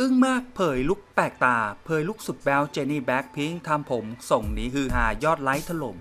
อึ้งมากเผยลุกแปลกตา เผยลุกสุดแบวเจนี่แบ็คพิงทำผม ส่งหนีฮือฮายอดไลค์ถล่ม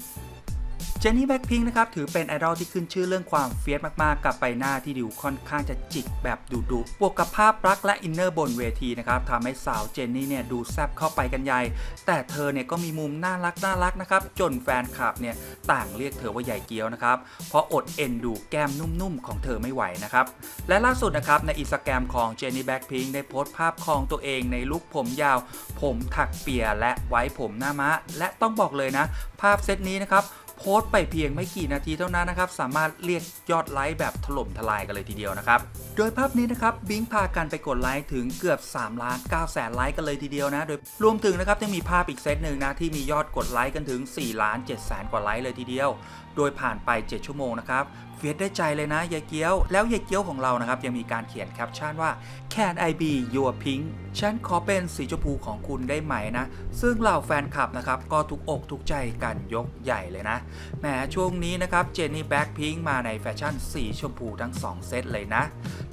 เจนนี่แบ็คพิงค์นะครับถือเป็นไอดอลที่ขึ้นชื่อเรื่องความเฟียสมากๆ กับใบหน้าที่ดูค่อนข้างจะจิกแบบดุดุๆบวกกับภาพรักและอินเนอร์บนเวทีนะครับทำให้สาวเจนนี่เนี่ยดูแซบเข้าไปกันใหญ่ แต่เธอเนี่ยก็มีมุมน่ารักน่ารักนะครับ จนแฟนคลับเนี่ยต่างเรียกเธอว่าใหญ่เกียวนะครับ เพราะอดเอ็นดูแก้มนุ่มๆ ของเธอไม่ไหวนะครับ และล่าสุดนะครับในอินสตาแกรมของเจนนี่แบ็คพิงค์ได้โพสต์ภาพของตัวเองในลุคผมยาว ผมถักเปียและไว้ผมหน้ามะและต้องบอกเลยนะ ภาพเซตนี้นะครับ พสต์ไปเพียงไม่กี่นาทีเท่านั้นนะครับ สามารถเรียกยอดไลค์แบบถล่มทลายกันเลยทีเดียวนะครับ โดยภาพนี้นะครับบิงพากันไปกดไลค์ถึงเกือบ3ล้าน9แสนไลค์กันเลยทีเดียวนะ โดยรวมถึงนะครับยังมีภาพอีกเซตหนึ่งนะที่มียอดกดไลค์กันถึง4ล้าน7แสนกว่าไลค์เลยทีเดียว โดยผ่านไป 7 ชั่วโมงนะครับเฟียสได้ใจเลยนะยายเกี้ยว แล้วยายเกี้ยวของเรานะครับยังมีการเขียนแคปชั่นว่า Can I be your pink ฉันขอเป็นสีชมพูของคุณได้ไหมนะ ซึ่งเหล่าแฟนคลับนะครับก็ทุกอกทุกใจกันยกใหญ่เลยนะแหมช่วงนี้นะครับเจนนี่แบ็คพิงมาในแฟชั่นสีชมพูทั้ง 2 เซตเลยนะ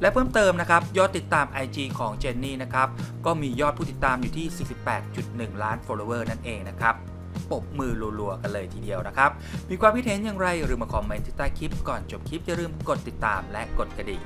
และเพิ่มเติมนะครับ ยอดติดตาม IG ของเจนนี่นะครับ ก็มียอดผู้ติดตามอยู่ที่ 48.1 ล้าน follower นั่นเองนะครับปบมือรัวๆกันเลยทีเดียวนะครับ มีความคิดเห็นอย่างไรหรือมาคอมเมนต์ที่ใต้คลิปก่อนจบคลิปอย่าลืมกดติดตามและกดกระดิ่ง